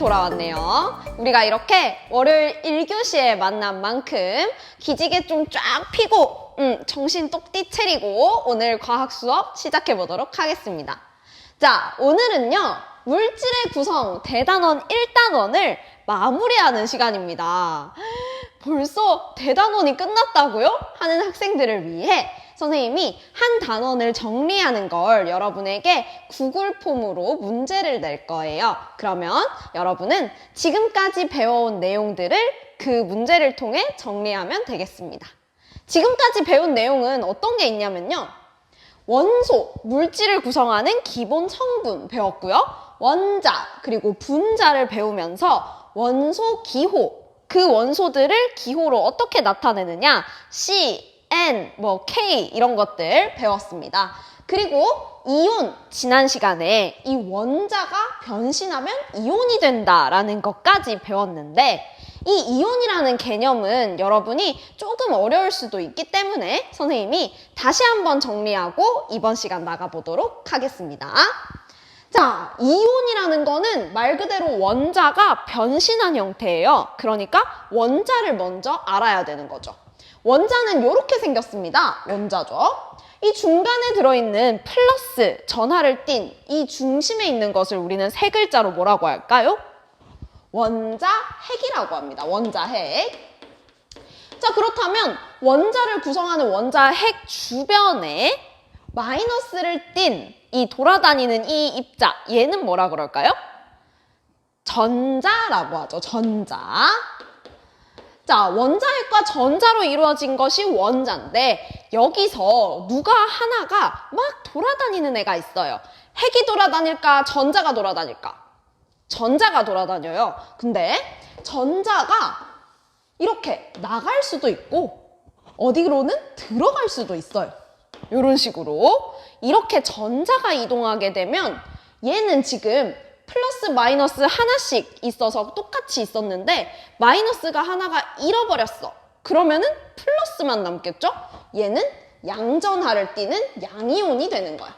돌아왔네요. 우리가 이렇게 월요일 1교시에 만난 만큼 기지개 좀 쫙 피고 음, 정신 똑띠 차리고 오늘 과학 수업 시작해 보도록 하겠습니다. 자, 오늘은요. 물질의 구성 대단원 1단원을 마무리하는 시간입니다. 벌써 대단원이 끝났다고요? 하는 학생들을 위해 선생님이 한 단원을 정리하는 걸 여러분에게 구글 폼으로 문제를 낼 거예요. 그러면 여러분은 지금까지 배워온 내용들을 그 문제를 통해 정리하면 되겠습니다. 지금까지 배운 내용은 어떤 게 있냐면요. 원소, 물질을 구성하는 기본 성분 배웠고요. 원자, 그리고 분자를 배우면서 원소 기호, 그 원소들을 기호로 어떻게 나타내느냐, C, N, 뭐 K 이런 것들 배웠습니다. 그리고 이온, 지난 시간에 이 원자가 변신하면 이온이 된다라는 것까지 배웠는데 이 이온이라는 개념은 여러분이 조금 어려울 수도 있기 때문에 선생님이 다시 한번 정리하고 이번 시간 나가보도록 하겠습니다. 자, 이온이라는 거는 말 그대로 원자가 변신한 형태예요. 그러니까 원자를 먼저 알아야 되는 거죠. 원자는 이렇게 생겼습니다. 원자죠. 이 중간에 들어있는 플러스 전하를 띤 이 중심에 있는 것을 우리는 세 글자로 뭐라고 할까요? 원자 핵이라고 합니다. 원자 핵. 자, 그렇다면 원자를 구성하는 원자 핵 주변에 마이너스를 띤 이 돌아다니는 이 입자, 얘는 뭐라 그럴까요? 전자라고 하죠. 전자. 자, 원자핵과 전자로 이루어진 것이 원자인데 여기서 누가 하나가 막 돌아다니는 애가 있어요. 핵이 돌아다닐까? 전자가 돌아다닐까? 전자가 돌아다녀요. 근데 전자가 이렇게 나갈 수도 있고 어디로는 들어갈 수도 있어요. 이런 식으로 이렇게 전자가 이동하게 되면 얘는 지금 플러스 마이너스 하나씩 있어서 똑같이 있었는데 마이너스가 하나가 잃어버렸어. 그러면은 플러스만 남겠죠? 얘는 양전하를 띠는 양이온이 되는 거야.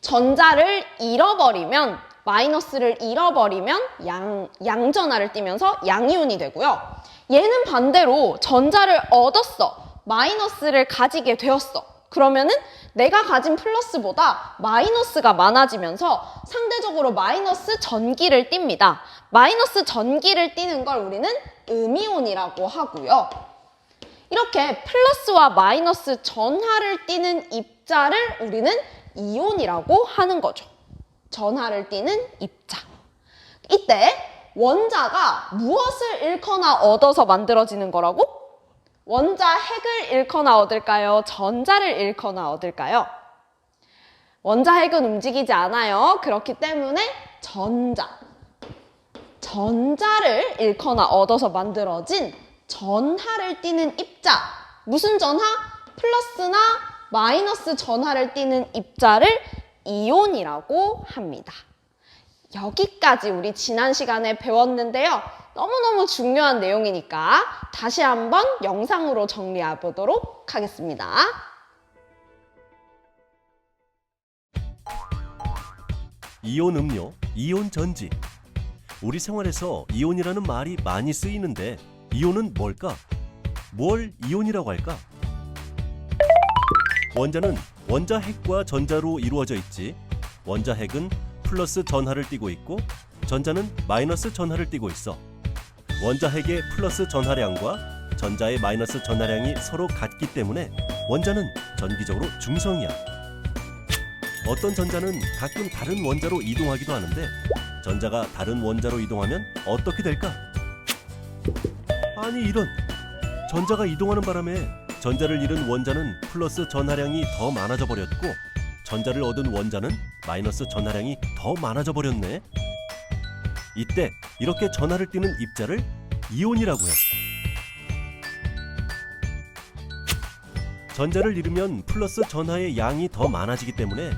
전자를 잃어버리면 마이너스를 잃어버리면 양, 양전하를 띠면서 양이온이 되고요. 얘는 반대로 전자를 얻었어. 마이너스를 가지게 되었어. 그러면은 내가 가진 플러스보다 마이너스가 많아지면서 상대적으로 마이너스 전기를 띱니다. 마이너스 전기를 띠는 걸 우리는 음이온이라고 하고요. 이렇게 플러스와 마이너스 전하를 띠는 입자를 우리는 이온이라고 하는 거죠. 전하를 띠는 입자. 이때 원자가 무엇을 잃거나 얻어서 만들어지는 거라고? 원자 핵을 잃거나 얻을까요? 전자를 잃거나 얻을까요? 원자 핵은 움직이지 않아요. 그렇기 때문에 전자. 전자를 잃거나 얻어서 만들어진 전하를 띠는 입자. 무슨 전하? 플러스나 마이너스 전하를 띠는 입자를 이온이라고 합니다. 여기까지 우리 지난 시간에 배웠는데요. 너무너무 중요한 내용이니까 다시 한번 영상으로 정리해 보도록 하겠습니다. 이온 음료, 이온 전지. 우리 생활에서 이온이라는 말이 많이 쓰이는데 이온은 뭘까? 뭘 이온이라고 할까? 원자는 원자 핵과 전자로 이루어져 있지. 원자 핵은 플러스 전하를 띠고 있고 전자는 마이너스 전하를 띠고 있어. 원자 핵의 플러스 전하량과 전자의 마이너스 전하량이 서로 같기 때문에 원자는 전기적으로 중성이야. 어떤 전자는 가끔 다른 원자로 이동하기도 하는데 전자가 다른 원자로 이동하면 어떻게 될까? 아니 이런 전자가 이동하는 바람에 전자를 잃은 원자는 플러스 전하량이 더 많아져 버렸고 전자를 얻은 원자는 마이너스 전하량이 더 많아져 버렸네. 이때 이렇게 전하를 띠는 입자를 이온이라고 해. 전자를 잃으면 플러스 전하의 양이 더 많아지기 때문에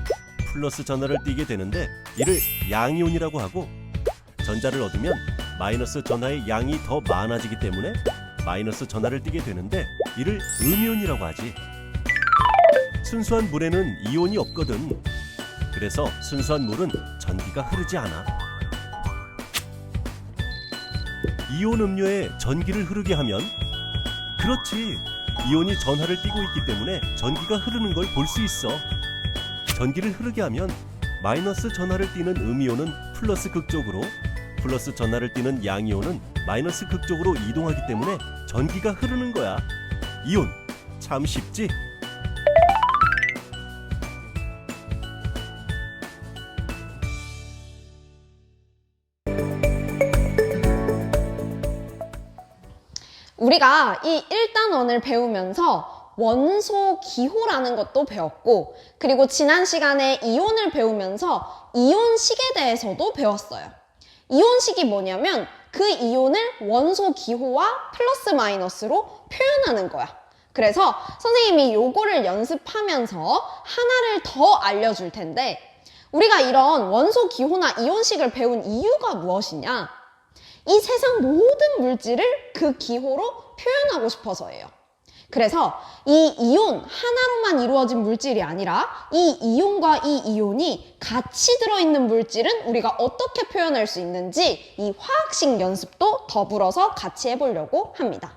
플러스 전하를 띠게 되는데 이를 양이온이라고 하고 전자를 얻으면 마이너스 전하의 양이 더 많아지기 때문에 마이너스 전하를 띠게 되는데 이를 음이온이라고 하지. 순수한 물에는 이온이 없거든. 그래서 순수한 물은 전기가 흐르지 않아. 이온 음료에 전기를 흐르게 하면 그렇지. 이온이 전하를 띠고 있기 때문에 전기가 흐르는 걸 볼 수 있어. 전기를 흐르게 하면 마이너스 전하를 띠는 음이온은 플러스 극쪽으로 플러스 전하를 띠는 양이온은 마이너스 극쪽으로 이동하기 때문에 전기가 흐르는 거야. 이온 참 쉽지? 우리가 이 1단원을 배우면서 원소 기호라는 것도 배웠고, 그리고 지난 시간에 이온을 배우면서 이온식에 대해서도 배웠어요. 이온식이 뭐냐면 그 이온을 원소 기호와 플러스 마이너스로 표현하는 거야. 그래서 선생님이 요거를 연습하면서 하나를 더 알려줄 텐데, 우리가 이런 원소 기호나 이온식을 배운 이유가 무엇이냐? 이 세상 모든 물질을 그 기호로 표현하고 싶어서예요. 그래서 이 이온 하나로만 이루어진 물질이 아니라 이 이온과 이 이온이 같이 들어있는 물질은 우리가 어떻게 표현할 수 있는지 이 화학식 연습도 더불어서 같이 해보려고 합니다.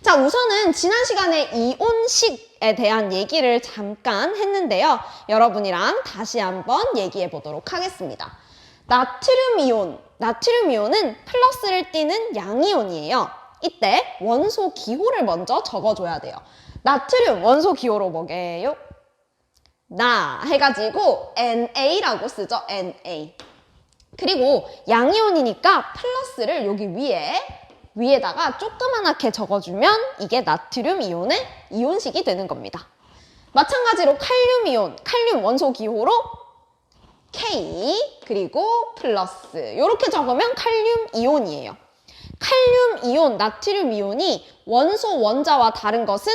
자, 우선은 지난 시간에 이온식에 대한 얘기를 잠깐 했는데요. 여러분이랑 다시 한번 얘기해 보도록 하겠습니다. 나트륨 이온, 나트륨 이온은 플러스를 띠는 양이온이에요. 이때 원소 기호를 먼저 적어줘야 돼요. 나트륨 원소 기호로 뭐게요? 나 해가지고 NA라고 쓰죠. NA. 그리고 양이온이니까 플러스를 여기 위에 위에다가 조그만하게 적어주면 이게 나트륨 이온의 이온식이 되는 겁니다. 마찬가지로 칼륨 이온, 칼륨 원소 기호로 K 그리고 플러스 이렇게 적으면 칼륨 이온이에요. 칼륨 이온, 나트륨 이온이 원소 원자와 다른 것은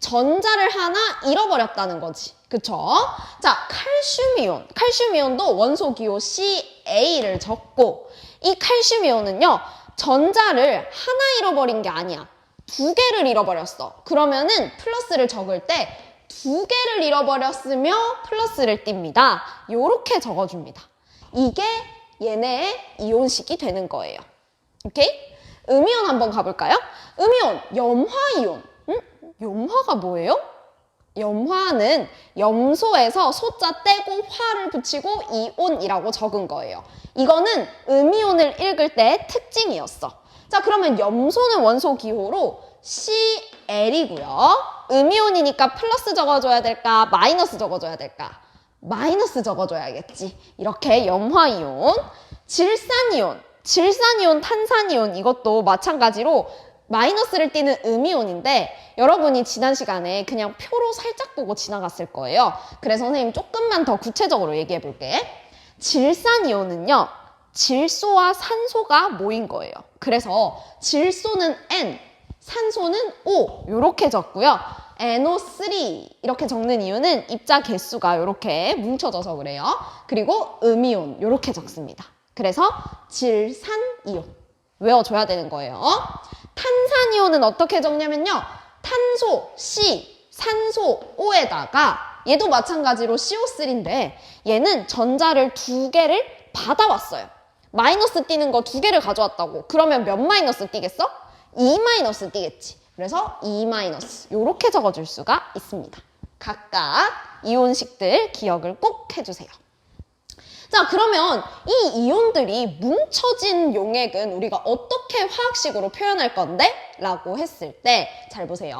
전자를 하나 잃어버렸다는 거지. 그쵸? 자, 칼슘 이온. 칼슘 이온도 원소 기호 CA를 적고 이 칼슘 이온은요. 전자를 하나 잃어버린 게 아니야. 두 개를 잃어버렸어. 그러면은 플러스를 적을 때 두 개를 잃어버렸으며 플러스를 띱니다. 요렇게 적어줍니다. 이게 얘네의 이온식이 되는 거예요. 오케이? 음이온 한번 가볼까요? 음이온, 염화이온. 음? 염화가 뭐예요? 염화는 염소에서 소자 떼고 화를 붙이고 이온이라고 적은 거예요. 이거는 음이온을 읽을 때 특징이었어. 자, 그러면 염소는 원소 기호로 CL이고요. 음이온이니까 플러스 적어줘야 될까? 마이너스 적어줘야 될까? 마이너스 적어줘야겠지. 이렇게 염화이온, 질산이온, 질산이온, 탄산이온 이것도 마찬가지로 마이너스를 띠는 음이온인데 여러분이 지난 시간에 그냥 표로 살짝 보고 지나갔을 거예요. 그래서 선생님 조금만 더 구체적으로 얘기해 볼게. 질산이온은요. 질소와 산소가 모인 거예요. 그래서 질소는 N, 산소는 O 이렇게 적고요. NO3 이렇게 적는 이유는 입자 개수가 이렇게 뭉쳐져서 그래요. 그리고 음이온 이렇게 적습니다. 그래서 질산이온 외워줘야 되는 거예요. 탄산이온은 어떻게 적냐면요. 탄소 C, 산소 O에다가 얘도 마찬가지로 CO3인데 얘는 전자를 두 개를 받아왔어요. 마이너스 띄는 거 두 개를 가져왔다고. 그러면 몇 마이너스 띄겠어? 2 마이너스 띄겠지. 그래서 2 마이너스 이렇게 적어줄 수가 있습니다. 각각 이온식들 기억을 꼭 해주세요. 자, 그러면 이 이온들이 뭉쳐진 용액은 우리가 어떻게 화학식으로 표현할 건데? 라고 했을 때, 잘 보세요.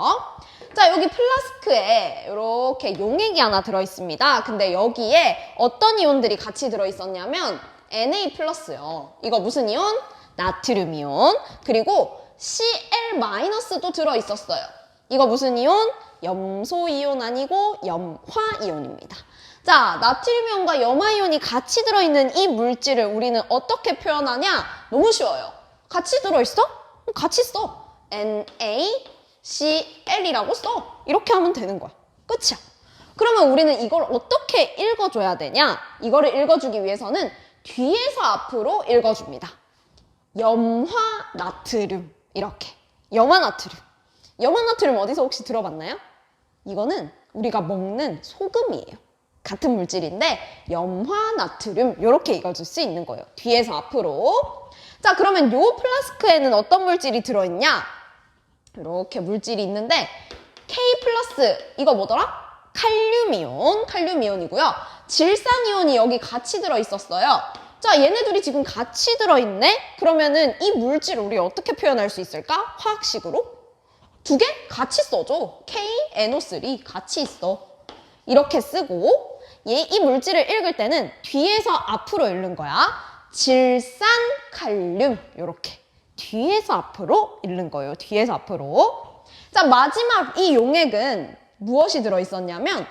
자, 여기 플라스크에 이렇게 용액이 하나 들어있습니다. 근데 여기에 어떤 이온들이 같이 들어있었냐면, Na 플러스요. 이거 무슨 이온? 나트륨 이온. 그리고 Cl 마이너스도 들어있었어요. 이거 무슨 이온? 염소 이온 아니고 염화 이온입니다. 자, 나트륨 이온과 염화 이온이 같이 들어있는 이 물질을 우리는 어떻게 표현하냐? 너무 쉬워요. 같이 들어있어? 같이 써. NaCl이라고 써. 이렇게 하면 되는 거야. 끝이야. 그러면 우리는 이걸 어떻게 읽어줘야 되냐? 이거를 읽어주기 위해서는 뒤에서 앞으로 읽어줍니다. 염화 나트륨. 이렇게. 염화 나트륨. 염화 나트륨 어디서 혹시 들어봤나요? 이거는 우리가 먹는 소금이에요. 같은 물질인데 염화 나트륨 이렇게 읽어줄 수 있는 거예요. 뒤에서 앞으로. 자, 그러면 요 플라스크에는 어떤 물질이 들어있냐? 이렇게 물질이 있는데 K 플러스 이거 뭐더라? 칼륨이온, 칼륨이온이고요. 질산이온이 여기 같이 들어있었어요. 자, 얘네 들이 지금 같이 들어있네? 그러면은 이 물질을 우리 어떻게 표현할 수 있을까? 화학식으로? 두 개 같이 써줘. KNO3 같이 있어. 이렇게 쓰고 얘 이 물질을 읽을 때는 뒤에서 앞으로 읽는 거야. 질산 칼륨 이렇게 뒤에서 앞으로 읽는 거예요. 뒤에서 앞으로. 자 마지막 이 용액은 무엇이 들어 있었냐면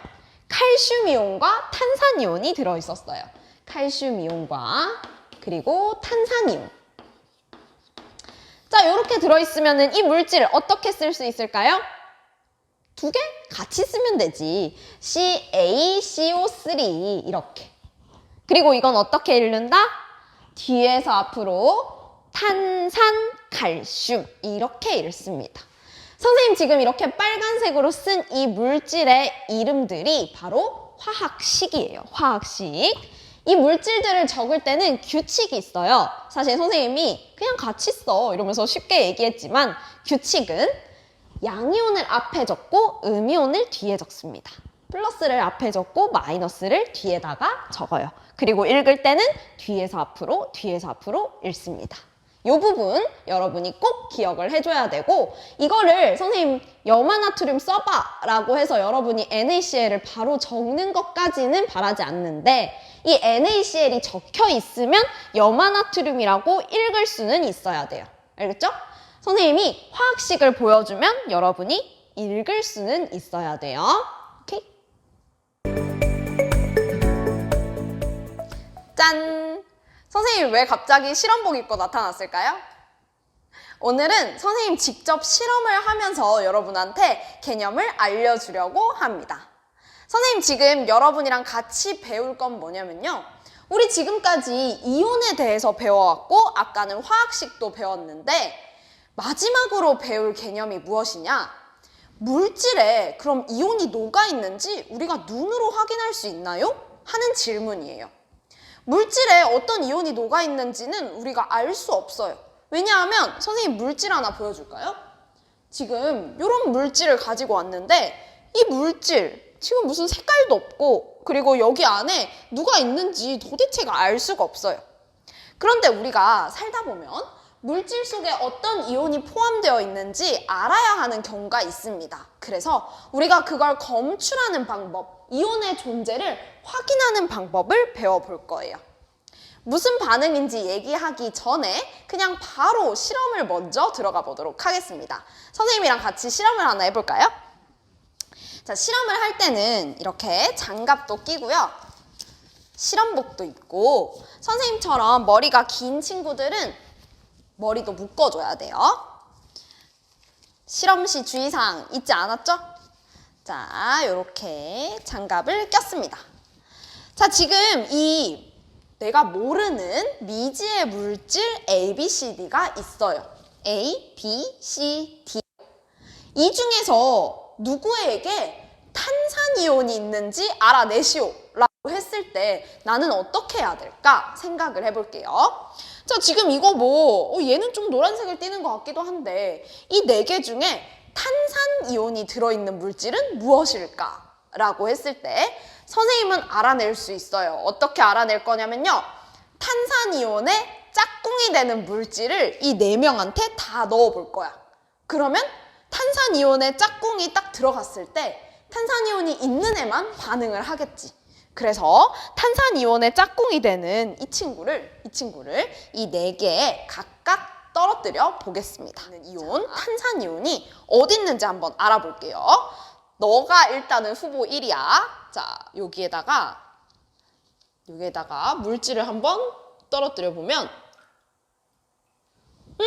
칼슘 이온과 탄산 이온이 들어 있었어요. 칼슘 이온과 그리고 탄산 이온. 자, 이렇게 들어있으면 이 물질을 어떻게 쓸 수 있을까요? 두 개 같이 쓰면 되지. CaCO3 이렇게. 그리고 이건 어떻게 읽는다? 뒤에서 앞으로 탄산 칼슘 이렇게 읽습니다. 선생님 지금 이렇게 빨간색으로 쓴 이 물질의 이름들이 바로 화학식이에요. 화학식. 이 물질들을 적을 때는 규칙이 있어요. 사실 선생님이 그냥 같이 써 이러면서 쉽게 얘기했지만 규칙은 양이온을 앞에 적고 음이온을 뒤에 적습니다. 플러스를 앞에 적고 마이너스를 뒤에다가 적어요. 그리고 읽을 때는 뒤에서 앞으로, 뒤에서 앞으로 읽습니다. 이 부분 여러분이 꼭 기억을 해줘야 되고 이거를 선생님 염화나트륨 써봐 라고 해서 여러분이 NaCl을 바로 적는 것까지는 바라지 않는데 이 NaCl이 적혀 있으면 염화나트륨이라고 읽을 수는 있어야 돼요. 알겠죠? 선생님이 화학식을 보여주면 여러분이 읽을 수는 있어야 돼요. 오케이? 짠! 선생님 왜 갑자기 실험복 입고 나타났을까요? 오늘은 선생님 직접 실험을 하면서 여러분한테 개념을 알려주려고 합니다. 선생님 지금 여러분이랑 같이 배울 건 뭐냐면요. 우리 지금까지 이온에 대해서 배워왔고 아까는 화학식도 배웠는데 마지막으로 배울 개념이 무엇이냐? 물질에 그럼 이온이 녹아 있는지 우리가 눈으로 확인할 수 있나요? 하는 질문이에요. 물질에 어떤 이온이 녹아 있는지는 우리가 알 수 없어요. 왜냐하면 선생님 물질 하나 보여줄까요? 지금 이런 물질을 가지고 왔는데 이 물질 지금 무슨 색깔도 없고 그리고 여기 안에 누가 있는지 도대체가 알 수가 없어요. 그런데 우리가 살다 보면 물질 속에 어떤 이온이 포함되어 있는지 알아야 하는 경우가 있습니다. 그래서 우리가 그걸 검출하는 방법, 이온의 존재를 확인하는 방법을 배워볼 거예요. 무슨 반응인지 얘기하기 전에 그냥 바로 실험을 먼저 들어가 보도록 하겠습니다. 선생님이랑 같이 실험을 하나 해볼까요? 자, 실험을 할 때는 이렇게 장갑도 끼고요. 실험복도 입고 선생님처럼 머리가 긴 친구들은 머리도 묶어줘야 돼요. 실험 시 주의사항 잊지 않았죠? 자, 이렇게 장갑을 꼈습니다. 자, 지금 이 내가 모르는 미지의 물질 A, B, C, D가 있어요. A, B, C, D. 이 중에서 누구에게 탄산이온이 있는지 알아내시오. 라고 했을 때 나는 어떻게 해야 될까 생각을 해볼게요. 자, 지금 이거 뭐, 어, 얘는 좀 노란색을 띠는 것 같기도 한데, 이 네 개 중에 탄산 이온이 들어있는 물질은 무엇일까? 라고 했을 때, 선생님은 알아낼 수 있어요. 어떻게 알아낼 거냐면요. 탄산 이온의 짝꿍이 되는 물질을 이 네 명한테 다 넣어 볼 거야. 그러면 탄산 이온의 짝꿍이 딱 들어갔을 때, 탄산 이온이 있는 애만 반응을 하겠지. 그래서 탄산 이온의 짝꿍이 되는 이 친구를 이 친구를 이 네 개에 각각 떨어뜨려 보겠습니다. 이온 탄산이온이 어디 있는지 한번 알아볼게요. 너가 일단은 후보 1이야. 자, 여기에다가 여기에다가 물질을 한번 떨어뜨려 보면 음,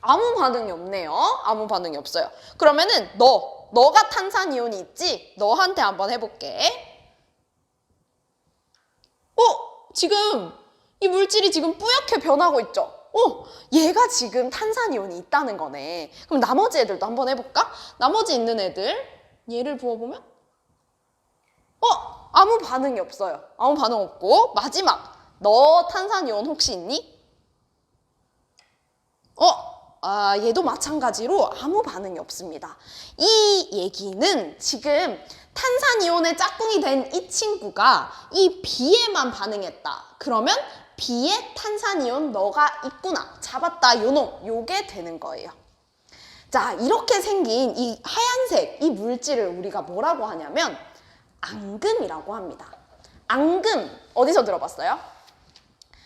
아무 반응이 없네요. 아무 반응이 없어요. 그러면은 너 너가 탄산이온이 있지? 너한테 한번 해볼게. 어? 지금 이 물질이 지금 뿌옇게 변하고 있죠? 어? 얘가 지금 탄산이온이 있다는 거네. 그럼 나머지 애들도 한번 해볼까? 나머지 있는 애들 얘를 부어보면 어? 아무 반응이 없어요. 아무 반응 없고 마지막 너 탄산이온 혹시 있니? 어? 아, 얘도 마찬가지로 아무 반응이 없습니다. 이 얘기는 지금 탄산이온의 짝꿍이 된 이 친구가 이 B에만 반응했다. 그러면 B에 탄산이온 너가 있구나. 잡았다. 요놈. 요게 되는 거예요. 자, 이렇게 생긴 이 하얀색 이 물질을 우리가 뭐라고 하냐면 앙금이라고 합니다. 앙금 어디서 들어봤어요?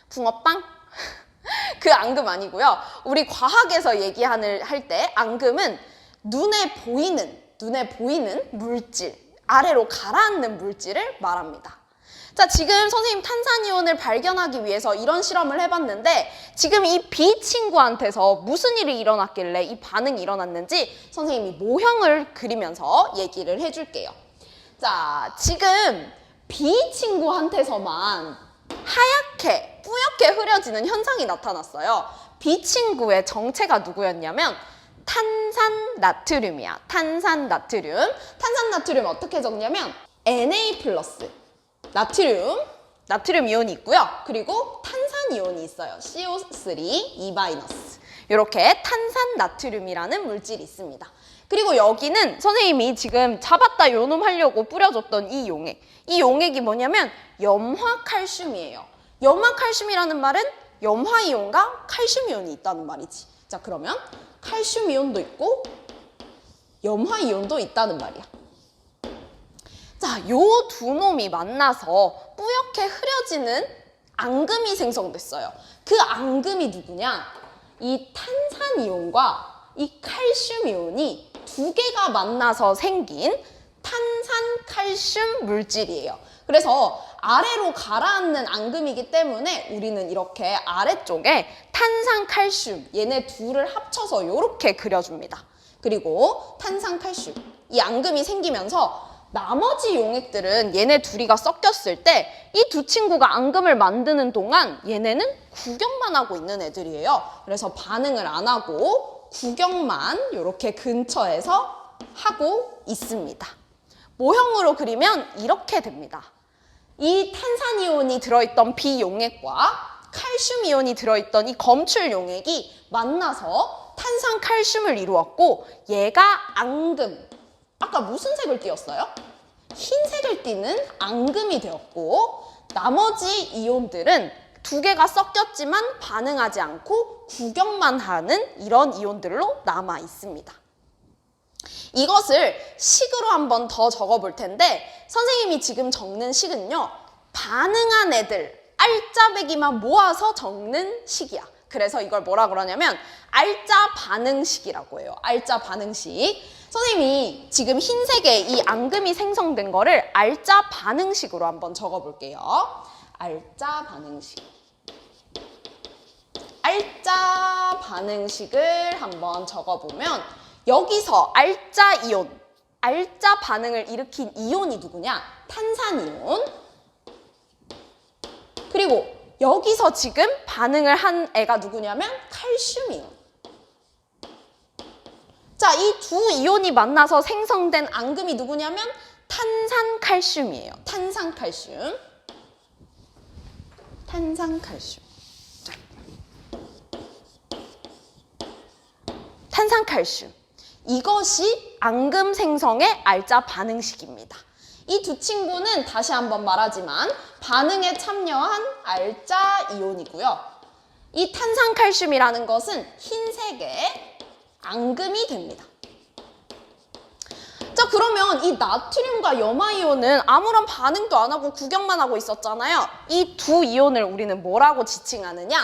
붕어빵? 그 앙금 아니고요. 우리 과학에서 얘기하는 할 때 앙금은 눈에 보이는 눈에 보이는 물질 아래로 가라앉는 물질을 말합니다. 자, 지금 선생님 탄산이온을 발견하기 위해서 이런 실험을 해봤는데 지금 이 B 친구한테서 무슨 일이 일어났길래 이 반응이 일어났는지 선생님이 모형을 그리면서 얘기를 해줄게요. 자, 지금 B 친구한테서만 하얗게 뿌옇게 흐려지는 현상이 나타났어요. B 친구의 정체가 누구였냐면 탄산 나트륨이야. 탄산 나트륨. 탄산 나트륨 어떻게 적냐면 Na 플러스 나트륨 나트륨 이온이 있고요. 그리고 탄산 이온이 있어요. CO3 2 마이너스. 이렇게 탄산 나트륨이라는 물질이 있습니다. 그리고 여기는 선생님이 지금 잡았다 요놈 하려고 뿌려줬던 이 용액. 이 용액이 뭐냐면 염화 칼슘이에요. 염화 칼슘이라는 말은 염화 이온과 칼슘 이온이 있다는 말이지. 자, 그러면 칼슘 이온도 있고 염화 이온도 있다는 말이야. 자, 요 두 놈이 만나서 뿌옇게 흐려지는 앙금이 생성됐어요. 그 앙금이 누구냐? 이 탄산 이온과 이 칼슘 이온이 두 개가 만나서 생긴 탄산 칼슘 물질이에요. 그래서 아래로 가라앉는 앙금이기 때문에 우리는 이렇게 아래쪽에 탄산 칼슘 얘네 둘을 합쳐서 이렇게 그려줍니다. 그리고 탄산 칼슘 이 앙금이 생기면서 나머지 용액들은 얘네 둘이가 섞였을 때 이 두 친구가 앙금을 만드는 동안 얘네는 구경만 하고 있는 애들이에요. 그래서 반응을 안 하고 구경만 이렇게 근처에서 하고 있습니다. 모형으로 그리면 이렇게 됩니다. 이 탄산이온이 들어있던 비용액과 칼슘 이온이 들어있던 이 검출 용액이 만나서 탄산 칼슘을 이루었고 얘가 앙금. 아까 무슨 색을 띄었어요? 흰색을 띠는 앙금이 되었고 나머지 이온들은 두 개가 섞였지만 반응하지 않고 구경만 하는 이런 이온들로 남아 있습니다. 이것을 식으로 한번 더 적어 볼 텐데 선생님이 지금 적는 식은요 반응한 애들 알짜배기만 모아서 적는 식이야. 그래서 이걸 뭐라 그러냐면 알짜 반응식이라고 해요. 알짜 반응식. 선생님이 지금 흰색에 이 앙금이 생성된 거를 알짜 반응식으로 한번 적어 볼게요. 알짜 반응식. 알짜 반응식을 한번 적어 보면 여기서 알짜 이온, 알짜 반응을 일으킨 이온이 누구냐? 탄산이온. 그리고 여기서 지금 반응을 한 애가 누구냐면 칼슘이온. 자, 이 두 이온이 만나서 생성된 앙금이 누구냐면 탄산칼슘이에요. 탄산칼슘. 탄산칼슘. 자. 탄산칼슘. 이것이 앙금 생성의 알짜 반응식입니다. 이 두 친구는 다시 한번 말하지만 반응에 참여한 알짜 이온이고요. 이 탄산칼슘이라는 것은 흰색의 앙금이 됩니다. 자, 그러면 이 나트륨과 염화이온은 아무런 반응도 안 하고 구경만 하고 있었잖아요. 이 두 이온을 우리는 뭐라고 지칭하느냐?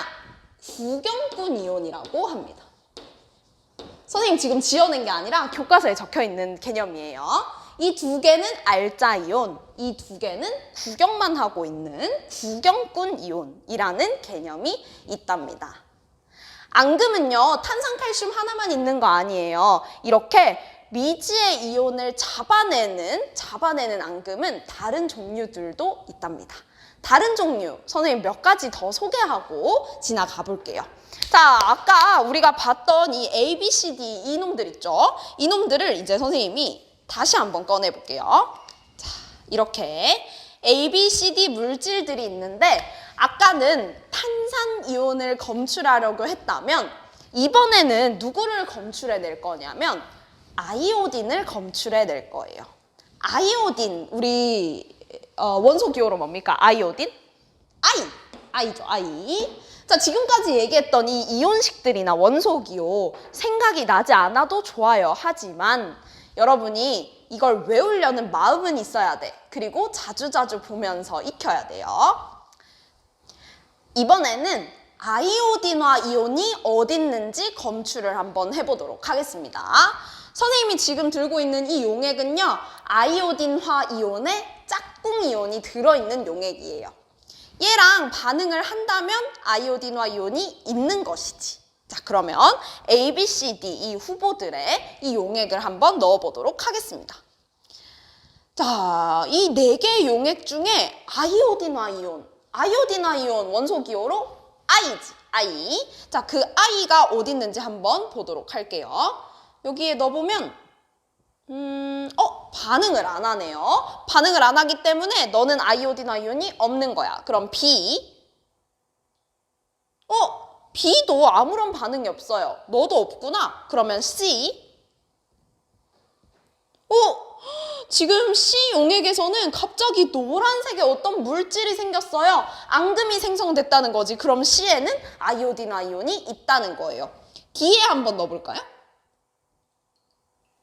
구경꾼 이온이라고 합니다. 선생님 지금 지어낸 게 아니라 교과서에 적혀 있는 개념이에요. 이 두 개는 알짜 이온, 이 두 개는 구경만 하고 있는 구경꾼 이온이라는 개념이 있답니다. 앙금은요, 탄산칼슘 하나만 있는 거 아니에요. 이렇게 미지의 이온을 잡아내는, 잡아내는 앙금은 다른 종류들도 있답니다. 다른 종류, 선생님 몇 가지 더 소개하고 지나가 볼게요. 자, 아까 우리가 봤던 이 A, B, C, D 이놈들 있죠? 이놈들을 이제 선생님이 다시 한번 꺼내 볼게요. 자, 이렇게 A, B, C, D 물질들이 있는데 아까는 탄산 이온을 검출하려고 했다면 이번에는 누구를 검출해낼 거냐면 아이오딘을 검출해낼 거예요. 아이오딘 우리 어, 원소 기호로 뭡니까? 아이오딘? 아이! 아이죠, 아이. 자, 지금까지 얘기했던 이 이온식들이나 원소 기호 생각이 나지 않아도 좋아요. 하지만 여러분이 이걸 외우려는 마음은 있어야 돼. 그리고 자주자주 보면서 익혀야 돼요. 이번에는 아이오딘화 이온이 어디 있는지 검출을 한번 해보도록 하겠습니다. 선생님이 지금 들고 있는 이 용액은요, 아이오딘화 이온의 짝꿍 이온이 들어있는 용액이에요. 얘랑 반응을 한다면 아이오딘화 이온이 있는 것이지. 자, 그러면 A, B, C, D 이 후보들의 이 용액을 한번 넣어보도록 하겠습니다. 자, 이 네 개의 용액 중에 아이오딘화 이온, 아이오딘화 이온 원소 기호로 I지, I. 자, 그 I가 어디 있는지 한번 보도록 할게요. 여기에 넣어보면, 음, 어, 반응을 안 하네요. 반응을 안 하기 때문에 너는 아이오딘화 이온이 없는 거야. 그럼 B. 어, B도 아무런 반응이 없어요. 너도 없구나. 그러면 C. 어, 지금 C 용액에서는 갑자기 노란색의 어떤 물질이 생겼어요. 앙금이 생성됐다는 거지. 그럼 C에는 아이오딘 아이온이 있다는 거예요. D에 한번 넣어볼까요?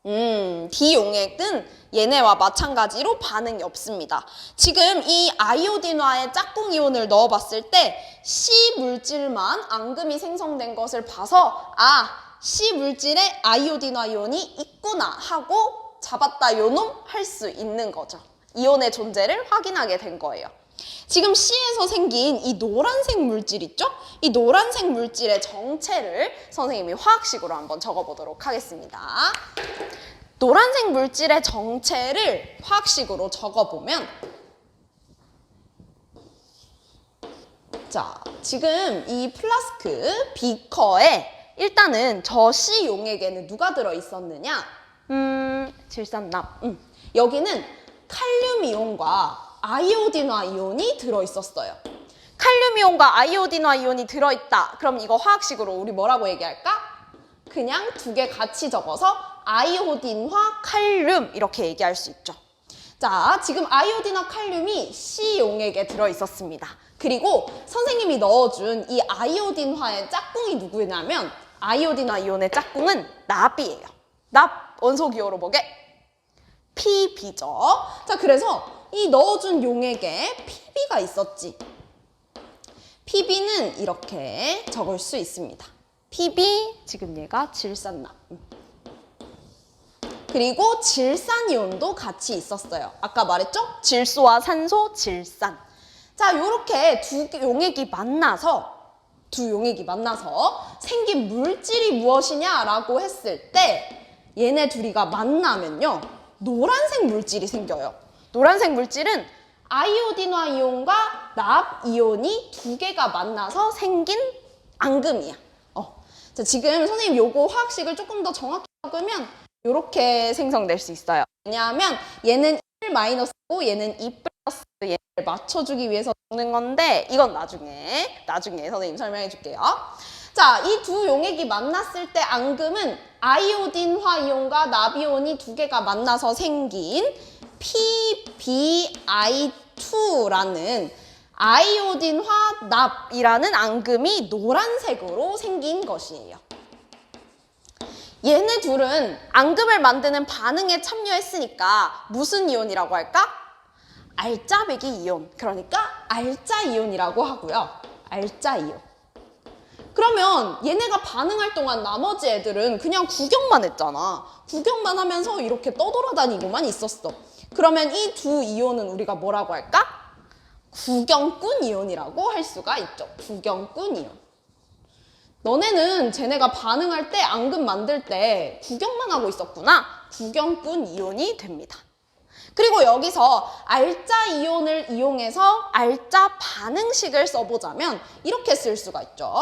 음, D 용액은 얘네와 마찬가지로 반응이 없습니다. 지금 이 아이오딘화의 짝꿍 이온을 넣어봤을 때 C 물질만 앙금이 생성된 것을 봐서 아, C 물질에 아이오딘화 이온이 있구나 하고 잡았다 요놈 할 수 있는 거죠. 이온의 존재를 확인하게 된 거예요. 지금 C에서 생긴 이 노란색 물질 있죠? 이 노란색 물질의 정체를 선생님이 화학식으로 한번 적어보도록 하겠습니다. 노란색 물질의 정체를 화학식으로 적어보면 자, 지금 이 플라스크 비커에 일단은 저 C 용액에는 누가 들어 있었느냐? 음, 질산납. 음. 여기는 칼륨 이온과 아이오딘화 이온이 들어 있었어요. 칼륨 이온과 아이오딘화 이온이 들어 있다. 그럼 이거 화학식으로 우리 뭐라고 얘기할까? 그냥 두 개 같이 적어서 아이오딘화 칼륨 이렇게 얘기할 수 있죠. 자, 지금 아이오딘화 칼륨이 C 용액에 들어 있었습니다. 그리고 선생님이 넣어준 이 아이오딘화의 짝꿍이 누구냐면 아이오딘화 이온의 짝꿍은 납이에요. 납 원소 기호로 뭐게? PB죠. 자, 그래서 이 넣어준 용액에 PB가 있었지. PB는 이렇게 적을 수 있습니다. PB 지금 얘가 질산납. 음. 그리고 질산이온도 같이 있었어요. 아까 말했죠? 질소와 산소, 질산. 자, 요렇게 두 용액이 만나서 두 용액이 만나서 생긴 물질이 무엇이냐라고 했을 때 얘네 둘이가 만나면요. 노란색 물질이 생겨요. 노란색 물질은 아이오딘화 이온과 납 이온이 두 개가 만나서 생긴 앙금이야. 어. 자, 지금 선생님 요거 화학식을 조금 더 정확히 적으면 이렇게 생성될 수 있어요. 왜냐하면 얘는 1 마이너스고 얘는 2 플러스 얘를 맞춰주기 위해서 적는 건데 이건 나중에 나중에 선생님 설명해 줄게요. 자, 이 두 용액이 만났을 때 앙금은 아이오딘화 이온과 나비온이 두 개가 만나서 생긴 PbI2라는 아이오딘화 납이라는 앙금이 노란색으로 생긴 것이에요. 얘네 둘은 앙금을 만드는 반응에 참여했으니까 무슨 이온이라고 할까? 알짜배기 이온. 그러니까 알짜 이온이라고 하고요. 알짜 이온. 그러면 얘네가 반응할 동안 나머지 애들은 그냥 구경만 했잖아. 구경만 하면서 이렇게 떠돌아다니고만 있었어. 그러면 이 두 이온은 우리가 뭐라고 할까? 구경꾼 이온이라고 할 수가 있죠. 구경꾼 이온. 너네는 쟤네가 반응할 때 앙금 만들 때 구경만 하고 있었구나. 구경꾼 이온이 됩니다. 그리고 여기서 알짜 이온을 이용해서 알짜 반응식을 써보자면 이렇게 쓸 수가 있죠.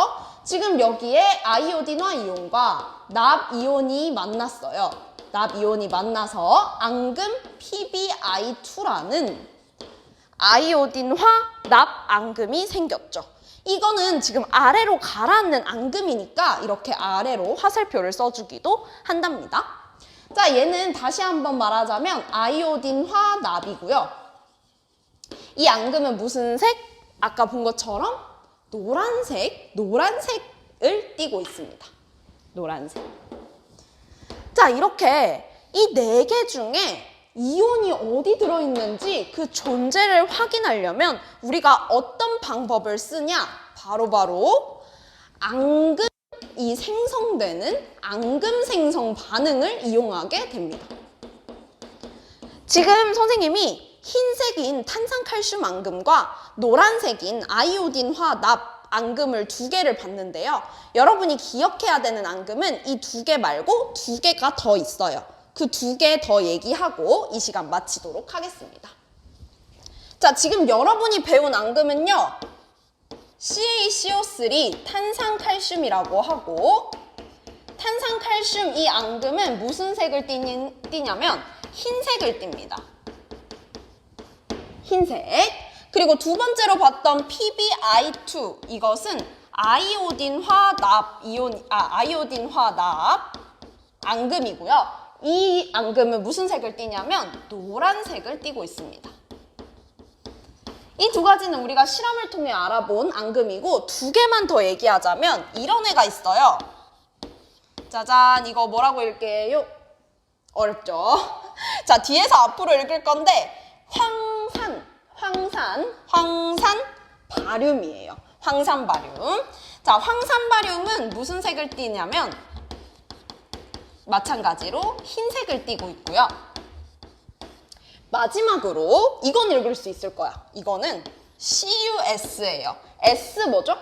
지금 여기에 아이오딘화 이온과 납 이온이 만났어요. 납 이온이 만나서 앙금 PbI2라는 아이오딘화 납 앙금이 생겼죠. 이거는 지금 아래로 가라앉는 앙금이니까 이렇게 아래로 화살표를 써주기도 한답니다. 자, 얘는 다시 한번 말하자면 아이오딘화 납이고요. 이 앙금은 무슨 색? 아까 본 것처럼 노란색, 노란색을 띠고 있습니다. 노란색. 자, 이렇게 이 네 개 중에 이온이 어디 들어있는지 그 존재를 확인하려면 우리가 어떤 방법을 쓰냐? 바로 바로 앙금이 생성되는 앙금 생성 반응을 이용하게 됩니다. 지금 선생님이 흰색인 탄산칼슘 앙금과 노란색인 아이오딘 화 납 앙금을 두 개를 봤는데요. 여러분이 기억해야 되는 앙금은 이 두 개 말고 두 개가 더 있어요. 그 두 개 더 얘기하고 이 시간 마치도록 하겠습니다. 자, 지금 여러분이 배운 앙금은요. CaCO3 탄산칼슘이라고 하고 탄산칼슘 이 앙금은 무슨 색을 띠냐면 흰색을 띱니다. 흰색. 그리고 두 번째로 봤던 PbI2 이것은 아이오딘화 납 이온 아 아이오딘화 납 앙금이고요. 이 앙금은 무슨 색을 띠냐면 노란색을 띠고 있습니다. 이 두 가지는 우리가 실험을 통해 알아본 앙금이고 두 개만 더 얘기하자면 이런 애가 있어요. 짜잔 이거 뭐라고 읽게요? 어렵죠? 자 뒤에서 앞으로 읽을 건데 황산 황산 황산 바륨이에요. 황산 바륨. 자 황산 바륨은 무슨 색을 띠냐면 마찬가지로 흰색을 띠고 있고요. 마지막으로 이건 읽을 수 있을 거야. 이거는 CUS예요. S 뭐죠?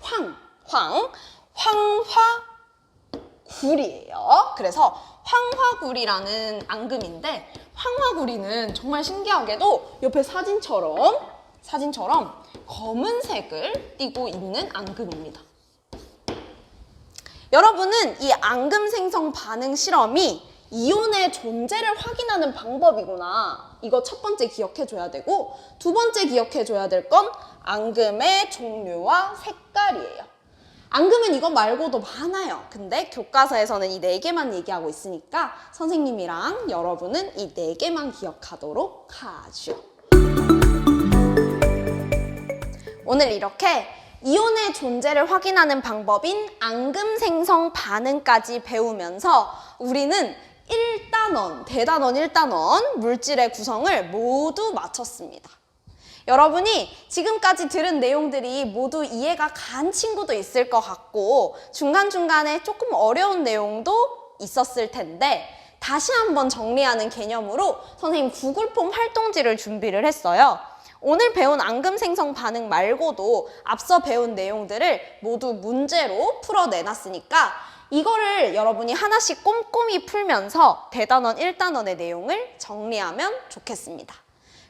황, 황, 황화구리예요. 그래서 황화구리라는 앙금인데 황화구리는 정말 신기하게도 옆에 사진처럼 사진처럼 검은색을 띠고 있는 앙금입니다. 여러분은 이 앙금 생성 반응 실험이 이온의 존재를 확인하는 방법이구나. 이거 첫 번째 기억해 줘야 되고, 두 번째 기억해 줘야 될 건 앙금의 종류와 색깔이에요. 앙금은 이거 말고도 많아요. 근데 교과서에서는 이 네 개만 얘기하고 있으니까 선생님이랑 여러분은 이 네 개만 기억하도록 하죠. 오늘 이렇게 이온의 존재를 확인하는 방법인 앙금 생성 반응까지 배우면서 우리는 1단원, 대단원 1단원 물질의 구성을 모두 마쳤습니다. 여러분이 지금까지 들은 내용들이 모두 이해가 간 친구도 있을 것 같고 중간중간에 조금 어려운 내용도 있었을 텐데 다시 한번 정리하는 개념으로 선생님 구글폼 활동지를 준비를 했어요. 오늘 배운 앙금 생성 반응 말고도 앞서 배운 내용들을 모두 문제로 풀어내놨으니까 이거를 여러분이 하나씩 꼼꼼히 풀면서 대단원 1단원의 내용을 정리하면 좋겠습니다.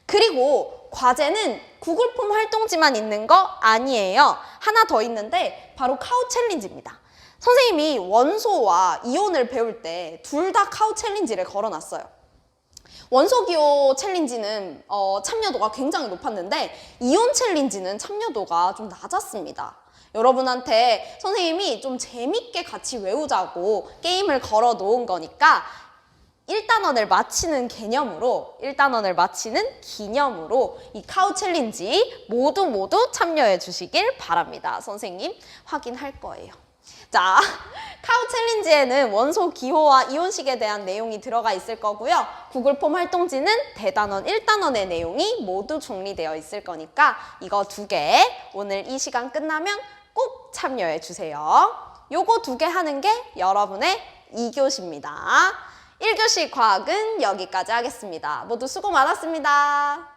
그리고 과제는 구글 폼 활동지만 있는 거 아니에요. 하나 더 있는데 바로 카우 챌린지입니다. 선생님이 원소와 이온을 배울 때 둘 다 카우 챌린지를 걸어놨어요. 원소 기호 챌린지는 어, 참여도가 굉장히 높았는데 이온 챌린지는 참여도가 좀 낮았습니다. 여러분한테 선생님이 좀 재밌게 같이 외우자고 게임을 걸어 놓은 거니까 1단원을 마치는 개념으로 1단원을 마치는 기념으로 이 카우 챌린지 모두 모두 참여해 주시길 바랍니다. 선생님 확인할 거예요. 자, 카우 챌린지에는 원소 기호와 이온식에 대한 내용이 들어가 있을 거고요. 구글 폼 활동지는 대단원 1단원의 내용이 모두 정리되어 있을 거니까 이거 두 개 오늘 이 시간 끝나면 꼭 참여해 주세요. 요거 두 개 하는 게 여러분의 2교시입니다. 1교시 과학은 여기까지 하겠습니다. 모두 수고 많았습니다.